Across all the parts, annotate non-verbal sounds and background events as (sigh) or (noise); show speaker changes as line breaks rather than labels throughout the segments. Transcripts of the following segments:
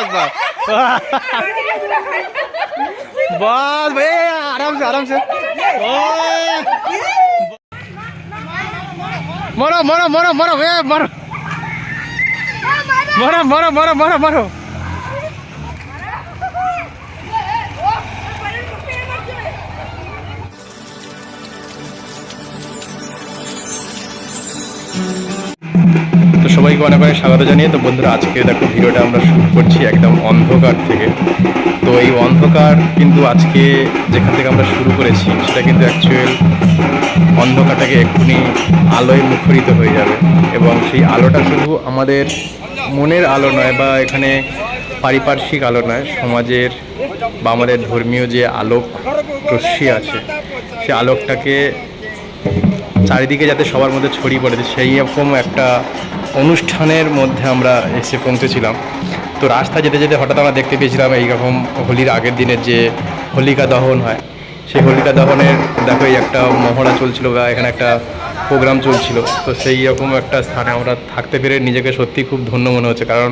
બસ બસ. બસ, ભાઈ આરામ છે આરામ છે. મરો મરો મરો મરો હે મરો. મરો મરો મરો મરો મરો. thank you সবাইকে অনেক অনেক স্বাগত জানিয়ে, তো বন্ধুরা, আজকে দেখো ভিডিওটা আমরা শুরু করছি একদম অন্ধকার থেকে। তো এই অন্ধকার কিন্তু আজকে যেখান থেকে আমরা শুরু করেছি, সেটা কিন্তু অ্যাকচুয়াল অন্ধকারটাকে এক্ষুনি আলোয় মুখরিত হয়ে যাবে। এবং সেই আলোটা শুধু আমাদের মনের আলো নয় বা এখানে পারিপার্শ্বিক আলো নয়, সমাজের বা আমাদের ধর্মীয় যে আলোক রশ্মি আছে সে আলোকটাকে চারিদিকে যাতে সবার মধ্যে ছড়িয়ে পড়েছে সেই রকম একটা অনুষ্ঠানের মধ্যে আমরা এসে পৌঁছেছিলাম তো রাস্তা যেতে যেতে হঠাৎ আমরা দেখতে পেয়েছিলাম এইরকম হোলির আগের দিনের যে হোলিকা দহন হয়, সেই হোলিকা দহনের দেখো এই একটা মহড়া চলছিল বা এখানে একটা প্রোগ্রাম চলছিল। তো সেই রকম একটা স্থানে আমরা থাকতে পেরে নিজেকে সত্যি খুব ধন্য মনে হচ্ছে। কারণ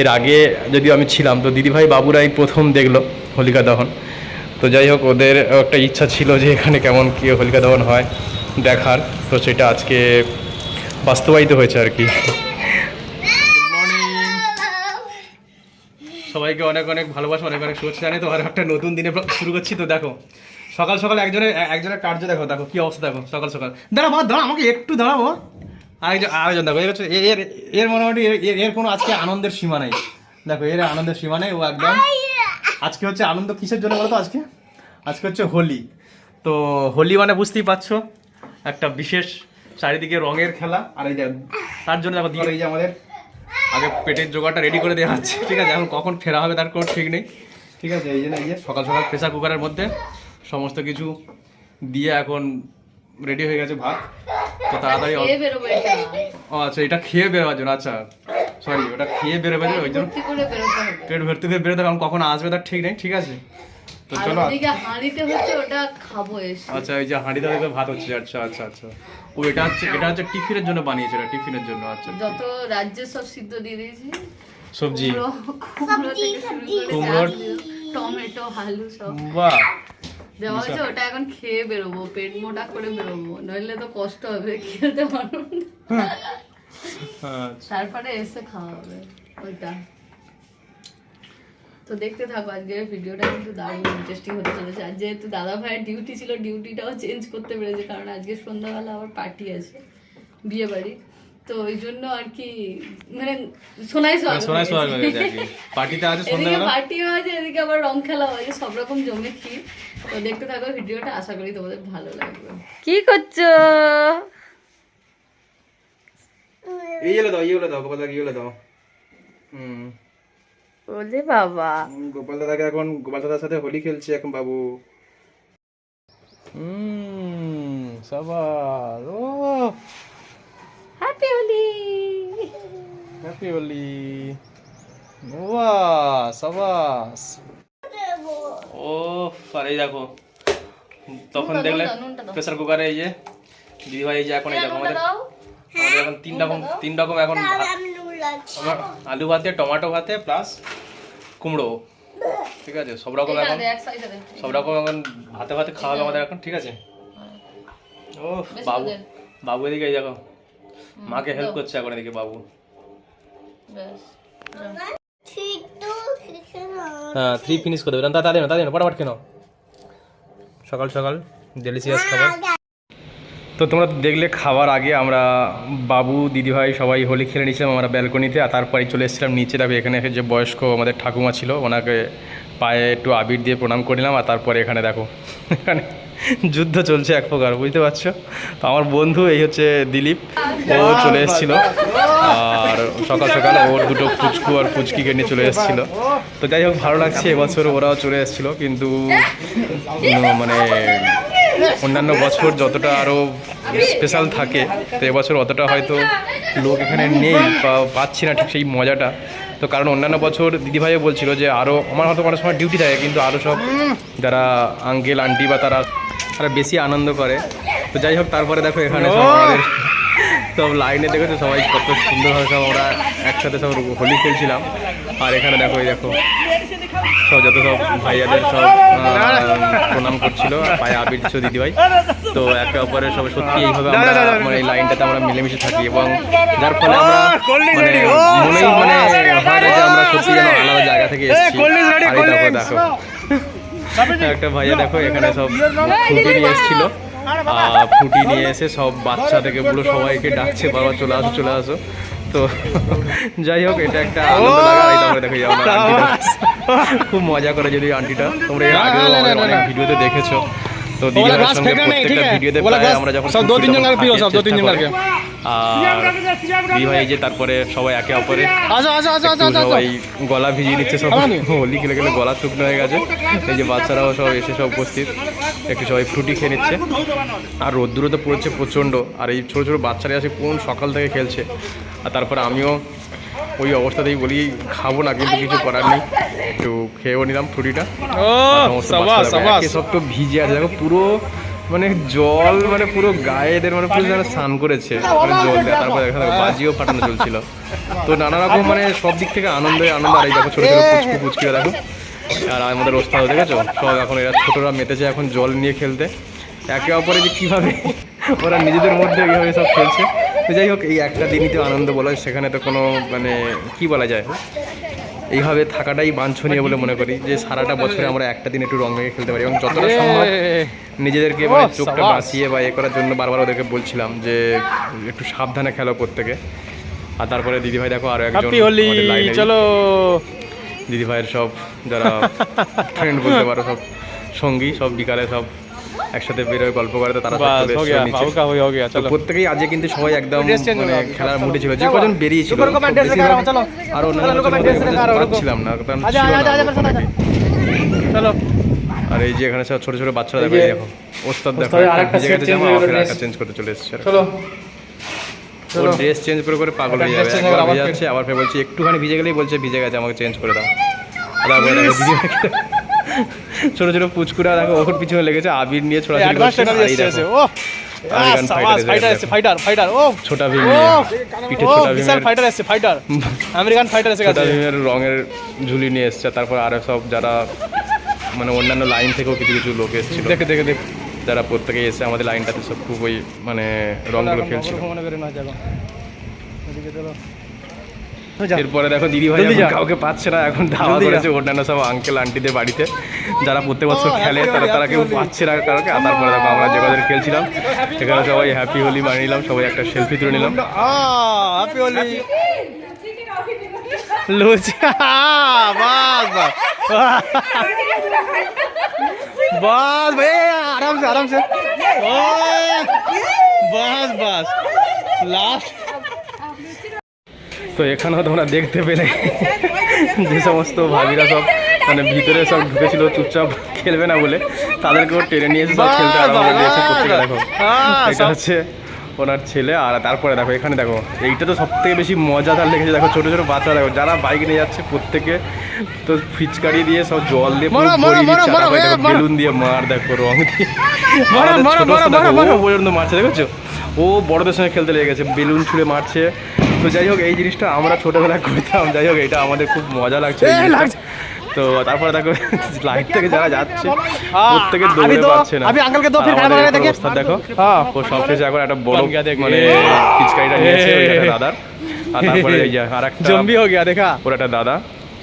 এর আগে যদিও আমি ছিলাম, তো দিদিভাই বাবুরাই প্রথম দেখল হোলিকা দহন। তো যাই হোক, ওদের একটা ইচ্ছা ছিল যে এখানে কেমন কী হোলিকা দহন হয় দেখার। তো সেটা আজকে বাস্তবায়িত হয়েছে আর কি। সবাইকে অনেক অনেক ভালোবাসা, অনেক অনেক শুভেচ্ছা জানাই তো আর একটা নতুন দিনে শুরু করছি। তো দেখো, সকাল সকাল একজনের একজনের কার্য দেখো দেখো কি অবস্থা দেখো, সকাল সকাল। দাঁড়া বাবা দাঁড়া, আমাকে একটু দাঁড়াবো আরেকজন আরেকজন দেখো এর এর এর মোটামুটি এর কোনো আজকে আনন্দের সীমা নেই। দেখো, এর আনন্দের সীমা নেই, ও একদম। আজকে হচ্ছে আনন্দ কিসের জন্য বলো তো আজকে? আজকে হচ্ছে হোলি। তো হোলি মানে বুঝতেই পারছ, একটা বিশেষ চারিদিকে রঙের খেলা। আর এই যে তার জন্য দেখো দিয়ে এই যে আমাদের আগে পেটের জোগাড়টা রেডি করে দেওয়া হচ্ছে। ঠিক আছে এখন কখন ফেরা হবে তার কোনো ঠিক নেই। ঠিক আছে এই যে না এই যে। সকাল সকাল প্রেসার কুকারের মধ্যে সমস্ত কিছু দিয়ে এখন রেডি হয়ে গেছে ভাত। তো তাড়াতাড়ি
খেয়ে বেরোবো এটা।
ও আচ্ছা এটা খেয়ে বেরোবার জন্য আচ্ছা। সরি ওটা খেয়ে বেরোবে ওই জন্য।
ভর্তি করে বেরোতে হবে।
পেট ভর্তি করে বেরোতে কারণ কখন আসবে তার ঠিক নেই ঠিক আছে। তো চলো
হাঁড়িতে হচ্ছে ওটা খাব এসে।
আচ্ছা এই যে হাঁড়িতে হয়তো ভাত হচ্ছে আচ্ছা আচ্ছা আচ্ছা। ও এটা হচ্ছে এটা হচ্ছে টিফিনের জন্য বানিয়েছে এটা টিফিনের জন্য আচ্ছা।
যত রাজ্যের সব সিদ্ধ দিয়ে দিয়েছি
সবজি।
কুমড়ো কুমড়ো থেকে শুরু করে টমেটো আলু সব।
বাহ।
দেওয়া হয়েছে ওটা এখন খেয়ে বেরোবো পেট মোটা করে বেরোবো নইলে তো কষ্ট হবে খেতে পারব
আচ্ছা।
তারপরে এসে খাওয়া হবে ওইটা। তো দেখতে থাকো আজকের ভিডিওটা কিন্তু দারুণ ইন্টারেস্টিং হতে চলেছে। আর যেহেতু দাদা ভাইয়ের ডিউটি ছিল ডিউটিটাও চেঞ্জ করতে পেরেছে কারণ আজকে সন্ধ্যাবেলা আবার পার্টি আছে বিয়ে বাড়ি তো ওই জন্য আর কি মানে সোনাই সোহাগ
সোনায় সোহাগ হয়ে গেছে পার্টিতে আছে
এদিকে
সন্ধ্যাবেলা?
পার্টিও আছে এদিকে আবার রং খেলা হয়েছে সব রকম জমে ক্ষীর। তো দেখতে থাকো ভিডিওটা আশা করি তোমাদের ভালো লাগবে।
কি করছ?
এই হলো দাও এই হলো দাও হলো দাও। হুম।
ওলে বাবা।
গোপাল দাদাকে এখন গোপাল দাদার সাথে হোলি খেলছে এখন বাবু। হুম সাবাস ও
হ্যাপি হোলি
হ্যাপি হোলি বাহ সাবাস ও আর এই দেখো তখন দেখলে। প্রেসার কুকারে এই যে দিদিভাই এই যে এখন এই দেখো আমাদের আমাদের এখন তিন রকম তিন রকম এখন আলু ভাতে টমেটো ভাতে প্লাস কুমড়ো ঠিক আছে সব রকম এখন সব রকম এখন ভাতে ভাতে খাওয়া হবে আমাদের এখন ঠিক আছে ও বাবু বাবু এদিকে এই দেখো মাকে হেল্প করছে এখন এদিকে বাবু হ্যাঁ থ্রি ফিনিশ করে দেবেন তাড়াতাড়ি না তাড়াতাড়ি না ফটাফট কেন সকাল সকাল ডেলিসিয়াস খাবার তো তোমরা দেখলে খাওয়ার আগে আমরা বাবু, দিদিভাই সবাই হোলি খেলে নিয়েছিলাম আমরা ব্যালকনিতে আর তারপরে চলে এসেছিলাম নিচে। দেখো এখানে যে বয়স্ক আমাদের ঠাকুমা ছিল, ওনাকে পায়ে একটু আবির দিয়ে প্রণাম করে নিলাম আর তারপরে এখানে দেখো, এখানে যুদ্ধ চলছে এক প্রকার, বুঝতে পারছ? তো আমার বন্ধু এই হচ্ছে দিলীপ, ও চলে এসেছিল। আর সকাল সকাল ওর দুটো ফুচকু আর ফুচকি নিয়ে চলে এসেছিল। তো যাই হোক, ভালো লাগছে এবছর ওরাও চলে এসেছিল, কিন্তু মানে অন্যান্য বছর যতটা আরও স্পেশাল থাকে তো এবছর অতটা হয়তো লোক এখানে নেই বা পাচ্ছি না ঠিক সেই মজাটা। তো কারণ অন্যান্য বছর দিদিভাইও বলছিল যে আরও আমার হয়তো অনেক সময় ডিউটি থাকে কিন্তু আরও সব যারা আঙ্কেল আন্টি বা তারা তারা বেশি আনন্দ করে। তো যাই হোক তারপরে দেখো এখানে সব সব লাইনে দেখেছ সবাই কত সুন্দরভাবে সব আমরা একসাথে সব হোলি খেলছিলাম। আর এখানে দেখো এই দেখো সব যত সব ভাইয়াদের সব প্রণাম করছিল পায়ে আবির দিচ্ছিল দিদিভাই। তো একে অপরের সব সত্যি এইভাবে আমরা মানে এই লাইনটাতে আমরা মিলেমিশে থাকি এবং যার ফলে আমরা মানে মনেই মানে হয় যে আমরা সত্যি যেন আলাদা জায়গা থেকে এসেছি। আর দেখো। দেখো একটা ভাইয়া দেখো এখানে সব ফুটি নিয়ে এসেছিল। ফুটি নিয়ে এসে সব বাচ্চা থেকে পুরো সবাইকে ডাকছে বাবা চলে আসো চলে আসো। তো যাই হোক এটা একটা আনন্দ লাগা দেখো খুব মজা করে যদি আন্টিটা তোমরা ভিডিওতে দেখেছ। তো
দিদির
সঙ্গে প্রত্যেকটা ভিডিওতে প্রায় আমরা যখন
দু
তিনজন
সব
দু
তিনজন
আর ভাই যে তারপরে সবাই একে অপরে
আচ্ছা
আচ্ছা
আচ্ছা
ভাই গলা ভিজিয়ে নিচ্ছে সব। হোলি খেলে গেলে গলা শুকনো হয়ে গেছে। এই যে বাচ্চারাও সব এসে সব উপস্থিত। একটু সবাই ফ্রুটি খেয়ে নিচ্ছে। আর রোদ্দুরও তো পড়ছে প্রচণ্ড। আর এই ছোটো ছোটো বাচ্চারা আসে কোন সকাল থেকে খেলছে। আর তারপর আমিও ওই অবস্থাতেই বলি খাব না কিন্তু কিছু করার নেই। একটু খেয়েও নিলাম একে সব তো ভিজে আছে দেখো পুরো মানে জল মানে পুরো গায়ে এদের মানে পুরো যেন স্নান করেছে মানে জল দেওয়া তারপর দেখা দেখো বাজিও ফাটানো চলছিল। তো নানা রকম মানে সব দিক থেকে আনন্দ আনন্দ আর এই দেখো ছোটো ছোটো পুচকু পুচকিরা দেখো। আর আমাদের ওস্তাদ দেখেছ? সব এখন এরা ছোটোরা মেতেছে এখন জল নিয়ে খেলতে। একে অপরে যে কীভাবে ওরা নিজেদের মধ্যে এইভাবে সব খেলছে। তো যাই হোক এই একটা দিনই তো আনন্দ বলা সেখানে তো কোনো মানে কি বলা যায়? এইভাবে থাকাটাই বাঞ্ছনীয় বলে মনে করি যে সারাটা বছরে আমরা একটা দিন একটু রং মেখে খেলতে পারি। এবং যতটা সম্ভব নিজেদেরকে মানে চোখটা। বাঁচিয়ে বা এ করার জন্য বারবার ওদেরকে বলছিলাম যে একটু সাবধানে খেলো প্রত্যেকে। আর তারপরে দিদিভাই দেখো আরও একজন
চলো!
দিদিভাইয়ের সব যারা (laughs) ফ্রেন্ড বলতে পারো সব সঙ্গী সব বিকালে সব একসাথে বের হয়ে গল্প করে তারা প্রত্যেকেই আজকে কিন্তু সবাই একদম মানে খেলার মুডে ছিল। যে কজন বেরিয়েছিল আর অন্যান্য না আর এই যে এখানে সব ছোট ছোট বাচ্চারা দেখো দেখো ওস্তাদ দেখো
আরেকটা
চেঞ্জ করতে চলে এসেছে। ড্রেস চেঞ্জ করে করে পাগল হয়ে যাবে যাচ্ছে আবার ফের বলছি একটুখানি ভিজে গেলেই বলছে ভিজে গেছে আমাকে চেঞ্জ করে দাও। তারপরে ছোট ছোট পুচকুরা দেখো ওর পিছনে লেগেছে আবির নিয়ে ছোট রঙের ঝুলি নিয়ে এসছে তারপর আরও সব যারা মানে অন্যান্য লাইন থেকেও কিছু কিছু লোক এসেছিল।
দেখে দেখে দেখে।
যারা প্রত্যেকে এসে আমাদের লাইনটাতে সব খুব ওই মানে রঙগুলো খেলছিল
মনে করে না যাব ওদিকে চলো
এরপরে দেখো দিদি ভাই কাউকে পাচ্ছে না এখন ধাওয়া করেছে অন্যান্য সব আঙ্কেল আন্টিদের বাড়িতে। যারা প্রত্যেক বছর খেলে তারা তারা কেউ পাচ্ছে না কারণকে তারপরে দেখো আমরা যে কদিন খেলছিলাম সেখানে সবাই হ্যাপি হোলি বানিয়ে নিলাম সবাই একটা সেলফি তুলে নিলাম।
আরামসে আরামসে। বাস বাস। লাস্ট
তো এখানেও তোমরা দেখতে পেলে যে সমস্ত ভাবিরা সব মানে ভিতরে সব ঢুকেছিল চুপচাপ খেলবে না বলে। তাদেরকেও টেনে নিয়ে এসে সব খেলতে আরম্ভ দিয়েছে প্রত্যেকে দেখো।
হ্যাঁ,
এটা হচ্ছে ওনার ছেলে আর তারপরে দেখো এখানে দেখো এইটা তো সব থেকে বেশি মজাদার লেগেছে। দেখো ছোটো ছোটো বাচ্চা দেখো যারা বাইক নিয়ে যাচ্ছে প্রত্যেকে তো ফিচকারি দিয়ে সব জল দিয়ে। বেলুন দিয়ে মার দেখো রং দিয়ে। পর্যন্ত মারছে দেখেছ? ও বড়দের সঙ্গে খেলতে লেগে গেছে বেলুন ছুঁড়ে মারছে তো যাই হোক এই জিনিসটা আমরা ছোটোবেলা করতাম। যাই হোক এটা আমাদের খুব মজা লাগছে তো তারপরে দেখো লাইট থেকে যারা যাচ্ছে দৌড়ে পাচ্ছে না।
আমি আঙ্কেলকে
ক্যামেরা
দেখে
অবস্থা। দেখো
হ্যাঁ।
ও এখন একটা বড় মানে নিয়েছে আর তারপরে এই
জম্বি হয়ে গিয়া দেখা।
ওর একটা দাদা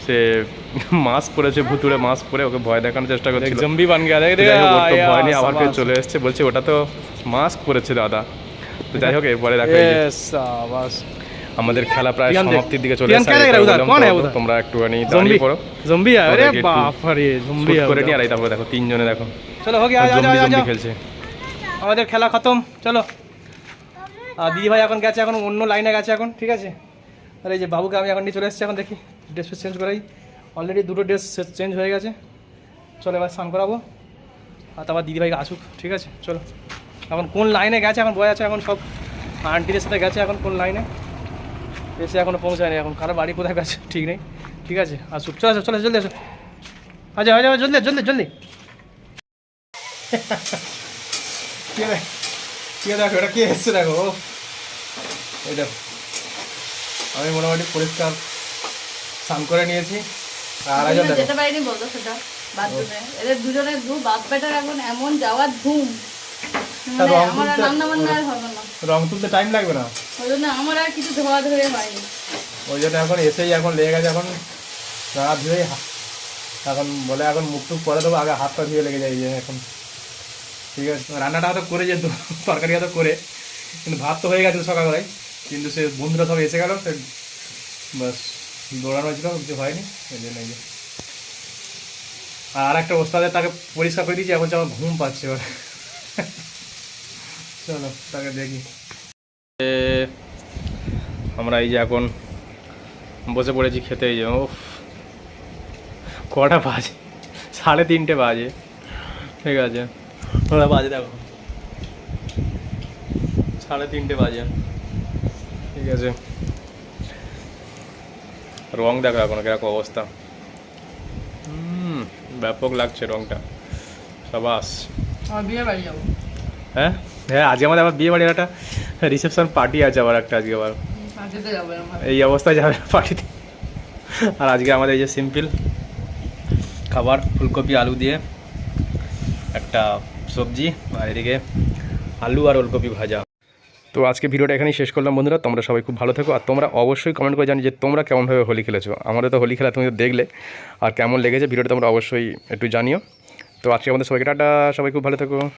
সে মাস্ক পরেছে ভুতুড়ে মাস্ক পরে ওকে ভয় দেখানোর চেষ্টা করছে জম্বি বান গিয়া
দেখ
ভয় নেই আবার চলে এসেছে বলছে ওটা তো মাস্ক পরেছে দাদা। তো যাই হোক এরপরে দেখো আমাদের খেলা প্রায় সমাপ্তির দিকে চলে
আসছে
তোমরা একটুখানি জম্বি পড়ো।
জম্বি আরে বাপ
রে
জম্বি
করে নি আর এই তারপরে দেখো তিনজনে দেখো।
চলো হোক
জম্বি জম্বি খেলছে।
আমাদের খেলা খতম চলো। আর দিদি ভাই এখন গেছে এখন অন্য লাইনে গেছে এখন ঠিক আছে? আর এই যে বাবুকে আমি এখন নিয়ে চলে এসেছি এখন দেখি ড্রেস ফ্রেস চেঞ্জ করাই। অলরেডি দুটো ড্রেস চেঞ্জ হয়ে গেছে। চলো এবার স্নান করাবো। আর তারপর দিদিভাইকে আসুক ঠিক আছে? চলো। এখন কোন লাইনে গেছে এখন বয়ে আছে এখন সব আন্টিদের সাথে গেছে এখন কোন লাইনে এসে এখনও পৌঁছায়নি এখন কারও বাড়ি কোথায় গেছে ঠিক নেই। ঠিক আছে আসুক চলো আসো চলো জলদি আসো। আচ্ছা আচ্ছা জলদি জলদি জলদি। কে কে দেখো এটা কে এসছে দেখো? দেখো। আমি মোটামুটি পরিষ্কার স্নান করে নিয়েছি। আর আগে
যেতে পারিনি বলতো সেটা। বাথরুমে। এদের দুজনের দু বাপ বেটার এখন এমন যাওয়ার ধুম
তা
মানে
রং তুলতে টাইম লাগবে না?
ওই জন্য
ওই এখন এসেই এখন লেগে গেছে, এখন এখন বলে এখন মুখ টুক পরে দেবো, আগে হাত পা ধুয়ে লেগে যায় এখন। ঠিক আছে, রান্নাটা হয়তো করে যেত তরকারি হয়তো করে। কিন্তু ভাত তো হয়ে গেছে সকালবেলায়, কিন্তু সে বন্ধুরা সব এসে গেল, সে দৌড়ানো হয়েছিল, কিছু হয়নি, এই জন্য যে। আর একটা ওস্তাদের তাকে পরিষ্কার করে দিয়েছি, এখন আমার ঘুম পাচ্ছে চলো, তাকে দেখি।
আমরা এই যে এখন বসে পড়েছি খেতে এই যে ও কটা বাজে? সাড়ে তিনটে বাজে। ঠিক আছে।
ওরা বাজে দেখো?
সাড়ে তিনটে বাজে। ঠিক আছে। রং দেখো এখন কীরকম অবস্থা। হুম ব্যাপক লাগছে রংটা। সাবাস।
বিয়ে বাড়ি যাব।
হ্যাঁ? হ্যাঁ আজকে আমাদের আবার বিয়ে বাড়ির একটা রিসেপশন পার্টি আছে আবার একটা আজকে আবার। এই অবস্থায় যাবে পার্টিতে আর আজকে আমাদের এই যে সিম্পল খাবার, ফুলকপি, আলু দিয়ে একটা সবজি আর এদিকে আলু আর ওলকপি ভাজা। তো আজকে ভিডিওটা এখানেই শেষ করলাম বন্ধুরা, তোমরা সবাই খুব ভালো থেকো আর তোমরা অবশ্যই কমেন্ট করে জানি যে তোমরা কেমনভাবে হোলি খেলেছো। আমাদের তো হোলি খেলা তুমি তো দেখলে আর কেমন লেগেছে, ভিডিওটা তোমরা অবশ্যই একটু জানিও। তো আজকে আমাদের সবাইকে টাটা, সবাই খুব ভালো থেকো।